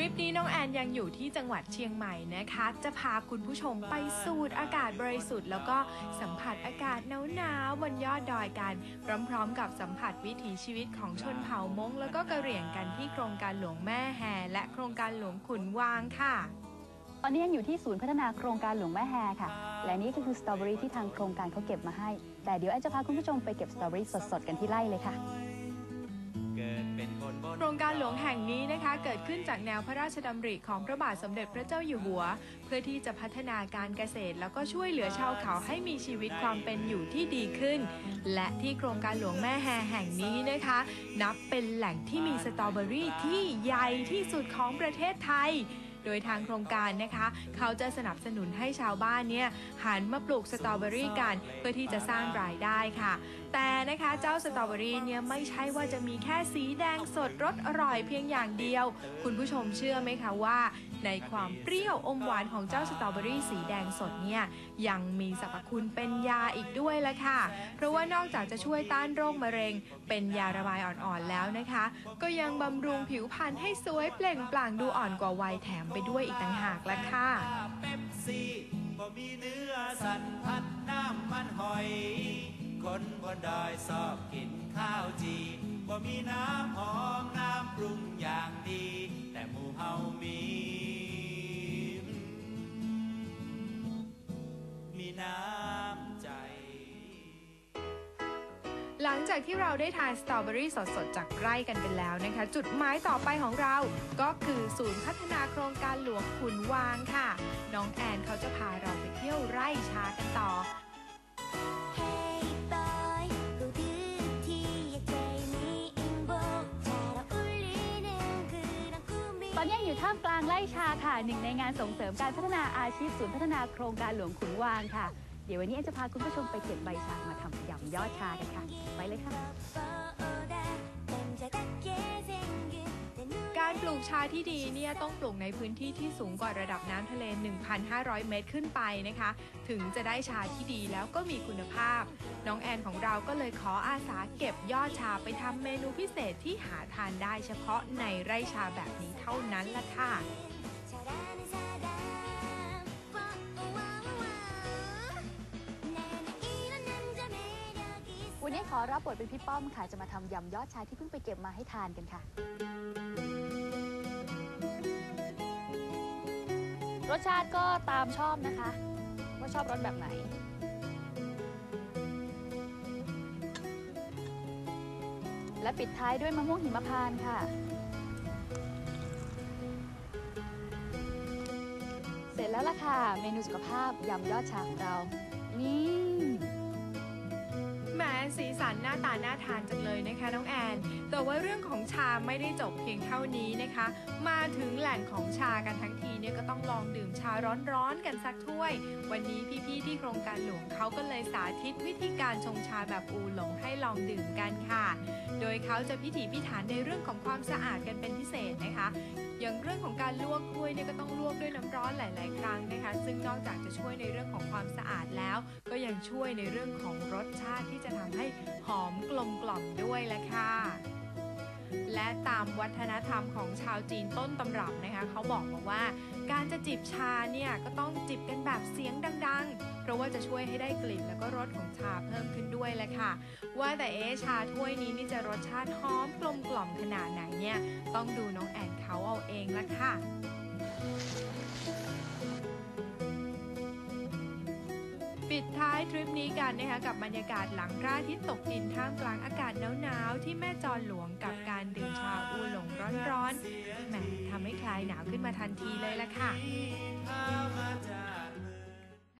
ริปนี้น้องแอนยังอยู่ที่จังหวัดเชียงใหม่นะคะ จะพาคุณผู้ชมไปสูดอากาศบริสุทธิ์แล้วก็สัมผัสอากาศหนาวๆบนยอดดอยกันพร้อมๆ กับสัมผัสวิถีชีวิตของชนเผ่ามงแล้วก็กระเหรี่ยงกันที่โครงการหลวงแม่แฮและโครงการหลวงขุนวางค่ะ ตอนนี้ยังอยู่ที่ศูนย์พัฒนาโครงการหลวงแม่แฮค่ะ และนี่ก็คือสตรอเบอรี่ที่ทางโครงการเขาเก็บมาให้ แต่เดี๋ยวแอนจะพาคุณผู้ชมไปเก็บสตรอเบอรี่สดๆกันที่ไร่เลยค่ะ รงการหลวงแห่งนี้นะคะเกิดขึ้นจากแนวพระราชดำริของพระบาทสมเด็จพระเจ้าอยู่หัว เพื่อที่จะพัฒนาการเกษตร แล้วก็ช่วยเหลือชาวเขาให้มีชีวิตความเป็นอยู่ที่ดีขึ้น และที่โครงการหลวงแม่แฮแห่งนี้นะคะ นับเป็นแหล่งที่มีสตรอเบอรี่ที่ใหญ่ที่สุดของประเทศไทย โดยทางโครงการนะคะ เขาจะสนับสนุนให้ชาวบ้านเนี่ยหันมาปลูกสตรอเบอรี่กันเพื่อที่จะสร้างรายได้ค่ะ แต่นะคะเจ้าสตรอเบอรี่เนี่ยไม่ใช่ว่าจะมีแค่สีแดงสดรสอร่อยเพียงอย่างเดียว คุณผู้ชมเชื่อไหมคะว่า ในความเปรี้ยวอมหวานของเจ้าสตรอเบอรี่สีแดงสดเนี่ยยังมีสรรพคุณเป็นยาอีกด้วยละค่ะ เพราะว่านอกจากจะช่วยต้านโรคมะเร็ง เป็นยาระบายอ่อนๆแล้วนะคะ ก็ยังบำรุงผิวพรรณให้สวยเปล่งปลั่งดูอ่อนกว่าวัยแถมไปด้วยอีกต่างหากละค่ะเป๊ปซี่บ่มีเนื้อสันพัดน้ำมันหอย คนบนดอยชอบกินข้าวจี บ่มีน้ำหอมน้ำปรุงอย่างดี แต่หมู่เฮามี มีน้ำใจ หลังจากที่เราได้ทานสตรอเบอรี่สดๆ จากไร่กันไปแล้วนะคะ จุดหมายต่อไปของเรา ก็คือศูนย์พัฒนาโครงการหลวงขุนวางค่ะ น้องแอนเขาจะพาเราไปเที่ยวไร่ชากันต่อ อนนี้อยู่ท่ามกลางไร่ชาค่ะหนึ่งในงานส่งเสริมการพัฒนาอาชีพศูนย์พัฒนาโครงการหลวงขุนวางค่ะ เดี๋ยววันนี้อนจะพาคุณผู้ชมไปเก็บใบชามาทำยำยอดชากันค่ะ ไปเลยค่ะ การปลูกชาที่ดีเนี่ยต้องปลูกในพื้นที่ที่สูงกว่าระดับน้ำทะเล 1,500 เมตรขึ้นไปนะคะ ถึงจะได้ชาที่ดีแล้วก็มีคุณภาพ น้องแอนของเราก็เลยขออาสาเก็บยอดชาไปทำเมนูพิเศษที่หาทานได้เฉพาะในไร่ชาแบบนี้เท่านั้นละค่ะวันนี้ขอรับบทเป็นพี่ป้อมค่ะ จะมาทำยำยอดชาที่เพิ่งไปเก็บมาให้ทานกันค่ะ รสชาติก็ตามชอบนะคะ ว่าชอบรสแบบไหน และปิดท้ายด้วยมะม่วงหิมพานต์ค่ะ เสร็จแล้วล่ะค่ะ เมนูสุขภาพยำยอดชาของเรา นี่ แหมสีสันหน้าตาน่าทานจังเลยนะคะน้องแอน แต่ว่าเรื่องของชาไม่ได้จบเพียงเท่านี้นะคะ มาถึงแหล่งของชากันทั้งทีเนี่ยก็ต้องลองดื่มชาร้อนๆกันสักถ้วย วันนี้พี่ๆที่โครงการหลวงเขาก็เลยสาธิตวิธีการชงชาแบบอูหลงให้ลองดื่มกันค่ะ โดยเขาจะพิถีพิถันในเรื่องของความสะอาดกันเป็นพิเศษนะคะอย่างเรื่องของการลวกถ้วยเนี่ยก็ต้องลวกด้วยน้ำร้อนหลาย ๆ ครั้งนะคะ ซึ่งนอกจากจะช่วยในเรื่องของความสะอาดแล้ว ก็ยังช่วยในเรื่องของรสชาติที่จะ หอมกลมกล่อมด้วยแหละค่ะ และตามวัฒนธรรมของชาวจีนต้นตำรับนะคะเขาบอกมาว่า การจะจิบชาเนี่ยก็ต้องจิบกันแบบเสียงดัง ๆ เพราะว่าจะช่วยให้ได้กลิ่นแล้วก็รสของชาเพิ่มขึ้นด้วยแหละค่ะ ว่าแต่เอชาถ้วยนี้นี่จะรสชาติหอมกลมกล่อมขนาดไหนเนี่ยต้องดูน้องแอนเขาเอาเองละค่ะ ปิดท้ายทริปนี้กันนะคะกับบรรยากาศหลังพระอาทิตย์ตกดินท่ามกลางอากาศหนาวๆที่แม่จอนหลวงกับการดื่มชาอูหลงร้อนๆแหมทำให้คลายหนาวขึ้นมาทันทีเลยละค่ะ